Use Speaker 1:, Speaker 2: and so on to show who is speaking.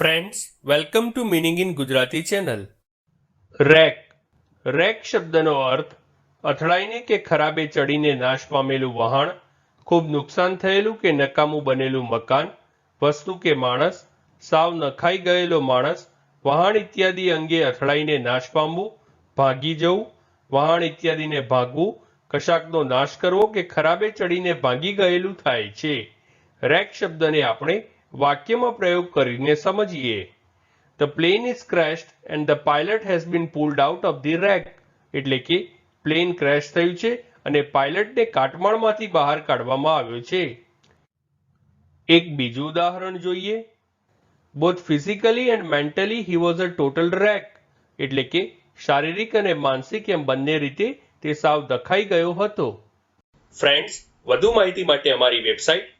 Speaker 1: Friends welcome to meaning in Gujarati channel wreck wreck શબ્દનો અર્થ, અથડાઈને કે ખરાબે ચડીને નાશ પામેલું વહાણ, ખૂબ નુકસાન થયેલું કે નકામું બનેલું મકાન, વસ્તુ કે માણસ, સાવ નખાઈ ગયેલો માણસ, વહાણ ઇત્યાદિ અંગે અથડાઈને નાશ પામવું, ભાગી જવું, વહાણ ઇત્યાદિને ભાગવું, કશાકનો નાશ કરવો કે ખરાબે ચડીને ભાગી ગયેલું થાય છે. રેક શબ્દને આપણે વાક્યમાં પ્રયોગ કરીને સમજીએ. The plane is crashed and the pilot has been pulled out of the wreck એટલે કે પ્લેન ક્રેશ થયું છે અને પાયલટને કાટમાળમાંથી બહાર કાઢવામાં આવ્યો છે. એક બીજું ઉદાહરણ જોઈએ. Both physically and mentally he was a total wreck એટલે કે, શારીરિક અને માનસિક એમ બંને રીતે તે સાવ દખાઈ ગયો હતો. ફ્રેન્ડ્સ વધુ માહિતી માટે અમારી website